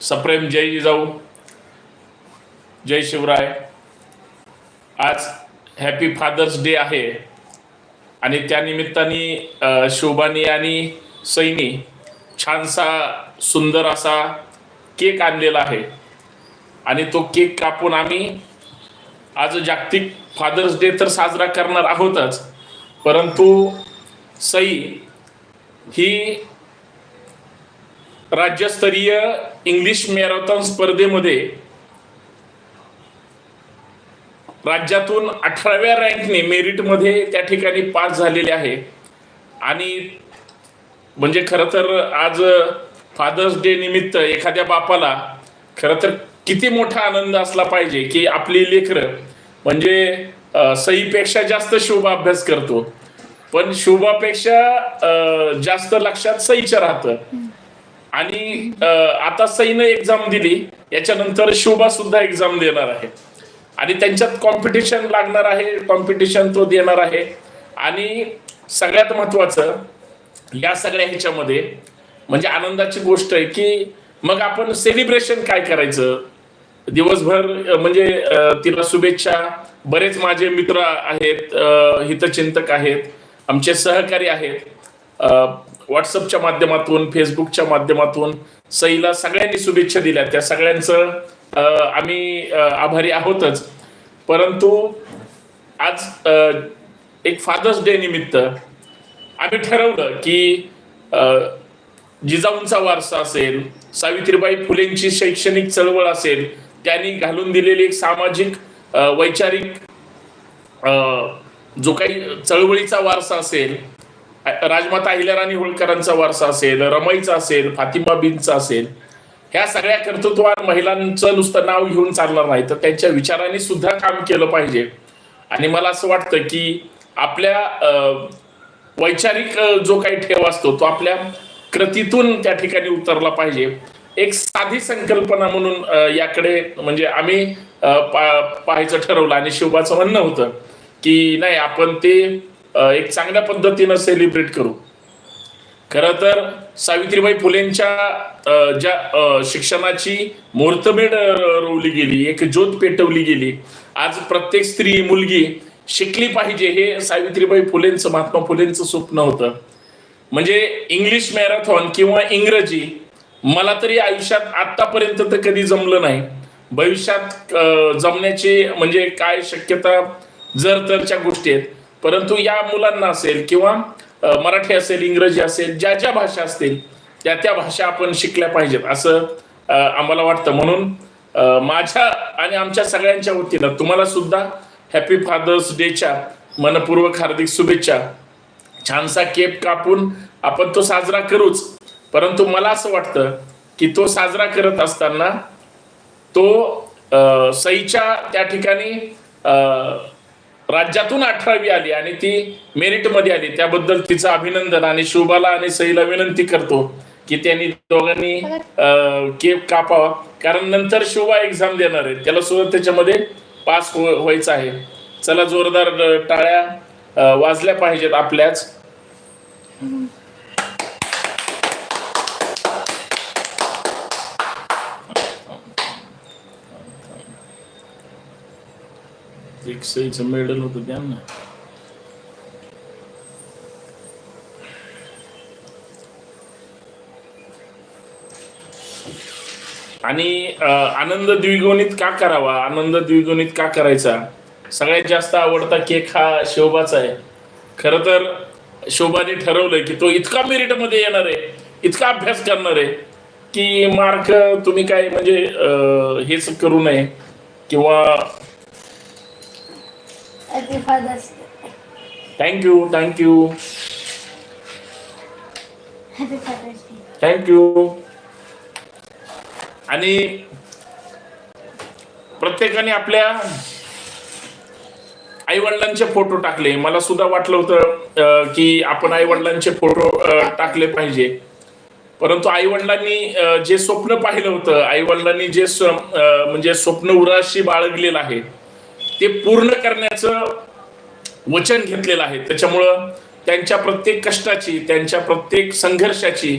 सप्रेम जय जिजाऊ जय शिवराय. आज happy fathers day आहे. आणि त्यानिमित्ताने शोभानी आणि सैनी छानसा सुंदर असा केक आणलेला आहे. आणि तो केक कापून आम्ही आज जागतिक फादर्स डे तर साजरा करणार आहोतच. परंतु सई ही राज्यस्तरीय इंग्लिश मॅरेथॉन स्पर्धेमध्ये राज्यातून अठराव्या रँकने मेरिटमध्ये त्या ठिकाणी पास झालेले आहे. आणि म्हणजे खरं तर आज फादर्स डे निमित्त एखाद्या बापाला खरं तर किती मोठा आनंद असला पाहिजे की आपली लेकरं म्हणजे सईपेक्षा जास्त शुभ अभ्यास करतो. पण शुभापेक्षा जास्त लक्षात सईचं राहतं. आणि आता सईनं एक्झाम दिली याच्यानंतर शोभा सुद्धा एक्झाम देणार आहे. आणि त्यांच्यात कॉम्पिटिशन लागणार आहे कॉम्पिटिशन तो देणार आहे. आणि सगळ्यात महत्वाचं या सगळ्या ह्याच्यामध्ये म्हणजे आनंदाची गोष्ट आहे की मग आपण सेलिब्रेशन काय करायचं? दिवसभर म्हणजे तिला शुभेच्छा. बरेच माझे मित्र आहेत हितचिंतक आहेत आमचे सहकारी आहेत. व्हॉट्सअपच्या माध्यमातून फेसबुकच्या माध्यमातून सईला सगळ्यांनी शुभेच्छा दिल्या. त्या सगळ्यांचं आम्ही आभारी आहोतच. परंतु आज एक फादर्स डे निमित्त आम्ही ठरवलं की अं, जिजाऊंचा वारसा असेल सावित्रीबाई फुलेंची शैक्षणिक चळवळ असेल त्यांनी घालून दिलेली एक सामाजिक वैचारिक अं, जो काही चळवळीचा वारसा असेल राजमाता अहिल्याराणी होळकरांचा वारसा असेल रमाईचा असेल फातिमा बिनचा असेल ह्या सगळ्या कर्तृत्वान महिलांचं नुसतं नाव घेऊन चालणार नाही. तर त्यांच्या विचारांनी सुद्धा काम केलं पाहिजे. आणि मला असं वाटतं की आपल्या अं, वैचारिक जो काही ठेव असतो तो आपल्या कृतीतून त्या ठिकाणी उतरला पाहिजे. एक साधी संकल्पना म्हणून याकडे म्हणजे आम्ही पा- पाहायचं ठरवलं आणि शिवबाचं म्हणणं होतं की नाही आपण ते एक चांगल्या पद्धतीनं सेलिब्रेट करू. खरं तर सावित्रीबाई फुलेंच्या ज्या शिक्षणाची मुहूर्तमेढ रोवली गेली एक ज्योत पेटवली गेली आज प्रत्येक स्त्री मुलगी शिकली पाहिजे हे सावित्रीबाई फुलेंचं महात्मा फुलेंचं स्वप्न होतं. म्हणजे इंग्लिश मॅरेथॉन किंवा इंग्रजी मला तरी आयुष्यात आतापर्यंत तर कधी जमलं नाही. भविष्यात जमण्याची म्हणजे काय शक्यता जर तरच्या गोष्टी आहेत. परंतु या मुलांना असेल किंवा मराठी असेल इंग्रजी असेल ज्या ज्या भाषा असतील त्या त्या भाषा आपण शिकल्या पाहिजेत. असं आम्हाला वाटतं. म्हणून माझ्या आणि आमच्या सगळ्यांच्या वतीनं तुम्हाला सुद्धा हॅपी फादर्स डेच्या मनपूर्वक हार्दिक शुभेच्छा. छानसा केप कापून आपण तो साजरा करूच. परंतु मला असं वाटतं की तो साजरा करत असताना तो सईच्या त्या ठिकाणी राज्यातून अठरावी आली आणि ती मेरिटमध्ये आली. त्याबद्दल तिचं अभिनंदन आणि शोभाला आणि सईला विनंती करतो की त्यांनी दोघांनी केप कापाव. कापावा कारण नंतर शोभा एक्झाम देणार आहे. त्याला सुद्धा त्याच्यामध्ये पास व्हायचं आहे. चला जोरदार टाळ्या वाजल्या पाहिजेत आपल्याच. एक मेडल होतं द्या ना आणि आनंद द्विगुणित का करावा? आनंद द्विगुणित का करायचा? सगळ्यात जास्त आवडता केक हा शोभाचा आहे. खर तर शोभाने ठरवलंय की तो इतका मेरिटमध्ये येणार आहे इतका अभ्यास करणार आहे की मार्क तुम्ही काय म्हणजे हेच करू नये किंवा thank you thank you thank you thank thank you आणि प्रत्येकाने आपल्या आई वडिलांचे फोटो टाकले. मला सुद्धा वाटलं होतं की आपण आई वडिलांचे फोटो टाकले पाहिजे. परंतु आई वडिलांनी जे स्वप्न पाहिलं होतं आई वडिलांनी जे म्हणजे स्वप्न उराशी बाळगलेलं आहे ते पूर्ण करण्याचं वचन घेतलेलं आहे. त्याच्यामुळं त्यांच्या प्रत्येक कष्टाची त्यांच्या प्रत्येक संघर्षाची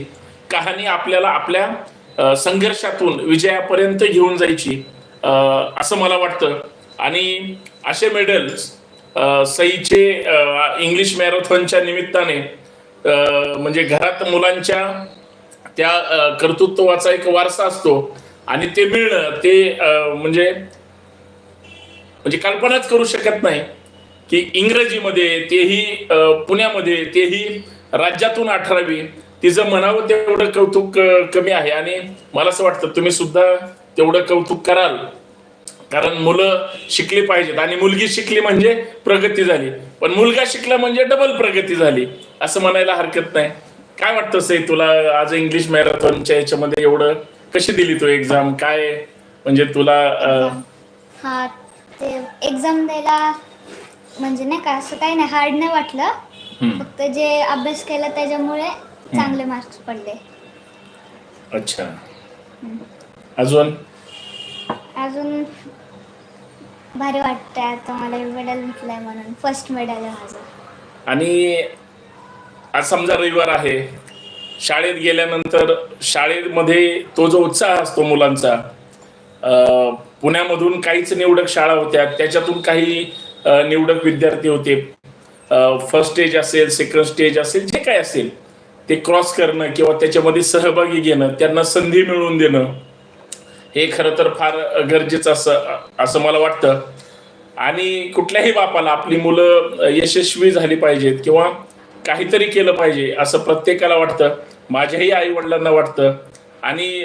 कहाणी आपल्याला आपल्या संघर्षातून विजयापर्यंत घेऊन जायची असं मला वाटतं. आणि असे मेडल्स सईचे इंग्लिश मॅरेथॉनच्या निमित्ताने म्हणजे घरात मुलांच्या त्या कर्तृत्वाचा एक वारसा असतो. आणि ते मिळणं ते म्हणजे म्हणजे कल्पनाच करू शकत नाही की इंग्रजीमध्ये तेही पुण्यामध्ये तेही राज्यातून अठरावी तिचं म्हणावं तेवढं कौतुक कमी आहे. आणि मला असं वाटतं तुम्ही सुद्धा तेवढं कौतुक कराल. कारण मुलं शिकली पाहिजेत. आणि मुलगी शिकली म्हणजे प्रगती झाली. पण मुलगा शिकला म्हणजे डबल प्रगती झाली. असं म्हणायला हरकत नाही. काय वाटतं सई तुला आज इंग्लिश मॅरेथॉनच्या याच्यामध्ये एवढं कशी दिली तू एक्झाम काय म्हणजे तुला हा ते एक्झाम द्यायला म्हणजे नाही का असं काही नाही हार्ड नाही वाटलं. फक्त जे अभ्यास केला त्याच्यामुळे चांगले मार्क्स पडले. अच्छा. अजून? अजून भारी वाटतंय आता मला मेडल भेटलंय म्हणून फर्स्ट मेडल आहे माझं. आणि आज समजा रविवार आहे शाळेत गेल्यानंतर शाळेमध्ये तो जो उत्साह असतो मुलांचा पुण्यामधून काहीच निवडक शाळा होत्या त्याच्यातून काही निवडक विद्यार्थी होते. फर्स्ट स्टेज असेल सेकंड स्टेज असेल जे काय असेल ते क्रॉस करणं किंवा त्याच्यामध्ये सहभागी घेणं त्यांना संधी मिळवून देणं हे खरं तर फार गरजेचं असं असं मला वाटतं. आणि कुठल्याही बापाला आपली मुलं यशस्वी झाली पाहिजेत किंवा काहीतरी केलं पाहिजे असं प्रत्येकाला वाटतं. माझ्याही आई वडिलांना वाटतं. आणि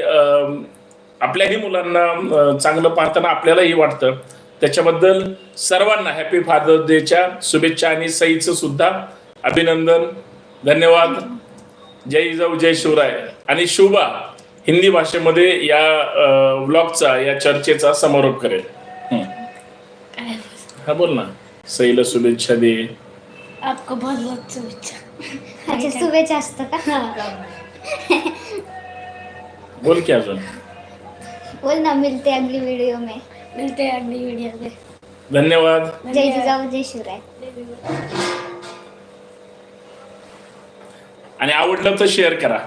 आपल्याही मुलांना चांगलं पाहताना आपल्यालाही वाटतं. त्याच्याबद्दल सर्वांना हॅपी फादर्स डेच्या शुभेच्छा आणि सईचं सुद्धा अभिनंदन. धन्यवाद. जय जाऊ जय शिवराय. आणि शुभा हिंदी भाषेमध्ये या ब्लॉगचा या चर्चेचा समारोप करेल. हं. हा बोल ना. सईला शुभेच्छा दे. आपको बहुत बहुत शुभेच्छा. अच्छा शुभेच्छा असतं का? बोल की अजून. बोल ना मिलते अगली वीडियो में. मिलते हैं अगली वीडियो में धन्यवाद. जय जिजाऊ जय शिवराय. आणि आवडलं तर शेअर करा.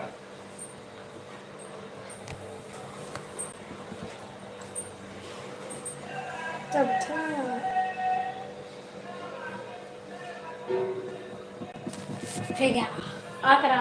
ठीक है आ करा